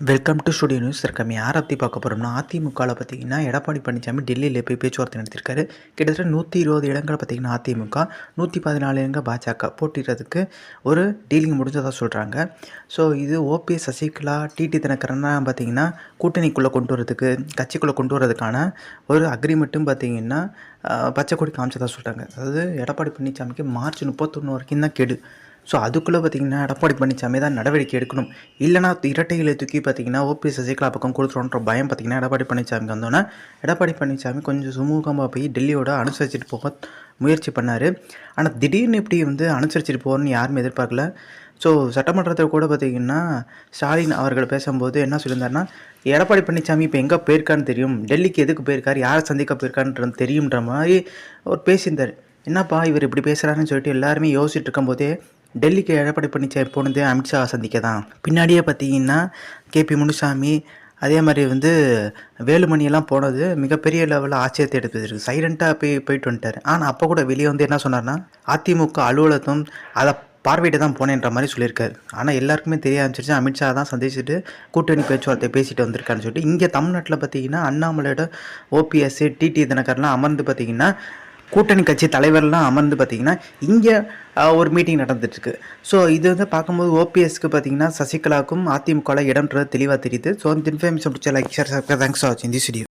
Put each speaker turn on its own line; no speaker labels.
Welcome to studio news இருக்கமே யாரை பற்றி பார்க்க போகிறோம்னா அதிமுகவில் பார்த்தீங்கன்னா எடப்பாடி பழனிசாமி டெல்லியில் போய் பேச்சுவார்த்தை நடத்திருக்காரு கிட்டத்தட்ட நூற்றி இருபது இடங்கள் பார்த்தீங்கன்னா அதிமுக நூற்றி பதினாலு இடங்கள் பாஜக போட்டிடுறதுக்கு ஒரு டீலிங் முடிஞ்சதாக சொல்கிறாங்க ஸோ இது ஓபிஎஸ் சசிகலா டிடி தினகரன்னா பார்த்தீங்கன்னா கூட்டணிக்குள்ளே கொண்டு வரதுக்கு கட்சிக்குள்ளே கொண்டு வரதுக்கான ஒரு அக்ரிமெண்ட்டும் பார்த்தீங்கன்னா பச்சை கொடி காமிச்சதாக சொல்கிறாங்க அதாவது எடப்பாடி பழனிசாமிக்கு மார்ச் முப்பத்தொன்று வரைக்கும் தான் கெடு. ஸோ அதுக்குள்ளே பார்த்தீங்கன்னா எடப்பாடி பழனிசாமி தான் நடவடிக்கை எடுக்கணும். இல்லைனா இரட்டைகளை தூக்கி பார்த்தீங்கன்னா ஓபிஎஸ் சசிகலா பக்கம் கொடுத்துருன்ற பயம் பார்த்தீங்கன்னா எடப்பாடி பழனிசாமிக்கு வந்தோன்னா எடப்பாடி பழனிசாமி கொஞ்சம் சுமூகமாக போய் டெல்லியோட அனுசரிச்சுட்டு போக முயற்சி பண்ணார். ஆனால் திடீர்னு இப்படி வந்து அனுசரிச்சுட்டு போகணும்னு யாருமே எதிர்பார்க்கல. ஸோ சட்டமன்றத்தில் கூட பார்த்தீங்கன்னா ஸ்டாலின் அவர்கள் பேசும்போது என்ன சொல்லியிருந்தாருன்னா எடப்பாடி பழனிசாமி இப்போ எங்கே போயிருக்கான்னு தெரியும். டெல்லிக்கு எதுக்கு போயிருக்கார்? யாரை சந்திக்க போயிருக்கான்றது தெரியுன்ற மாதிரி அவர் பேசியிருந்தார். என்னப்பா இவர் இப்படி பேசுகிறாருன்னு சொல்லிட்டு எல்லாருமே யோசிச்சுட்டு இருக்கும்போதே டெல்லிக்கு எடப்பாடி பழனிசாமி போனது அமித்ஷா சந்திக்க தான் பின்னாடியே பார்த்தீங்கன்னா கேபி முனுசாமி அதே மாதிரி வந்து வேலுமணியெல்லாம் போனது மிகப்பெரிய லெவலில் ஆச்சரியத்தை எடுத்தது சைலண்ட்டாக போய் போயிட்டு வந்துட்டார். ஆனால் அப்போ கூட வெளியே வந்து என்ன சொன்னார்னா அதிமுக அலுவலகம் அதை பார்வையிட்டு தான் போனேன்ற மாதிரி சொல்லியிருக்காரு. ஆனால் எல்லாருக்குமே தெரிய ஆரம்பிச்சிருச்சு அமித்ஷா தான் சந்திச்சுட்டு கூட்டணி பேச்சுவார்த்தை பேசிட்டு வந்திருக்கான்னு சொல்லிட்டு. இங்கே தமிழ்நாட்டில் பார்த்தீங்கன்னா அண்ணாமலையோட ஓபிஎஸ்சி டிடி தினகர்லாம் அமர்ந்து பார்த்தீங்கன்னா கூட்டணி கட்சி தலைவர்லாம் அமர்ந்து பார்த்தீங்கன்னா இங்கே ஒரு மீட்டிங் நடந்துட்டுருக்கு. ஸோ இது வந்து பார்க்கும்போது ஓபிஎஸ்க்கு பார்த்தீங்கன்னா சசிகலாவுக்கும் அதிமுகவில் இடம்ன்றது தெளிவாக தெரியுது. ஸோ இந்த இன்ஃபர்மேஷன் பிடிச்ச லைக் ஷேர் தேங்க்ஸ் ஃபார் வாட்சிங் தி வீடியோ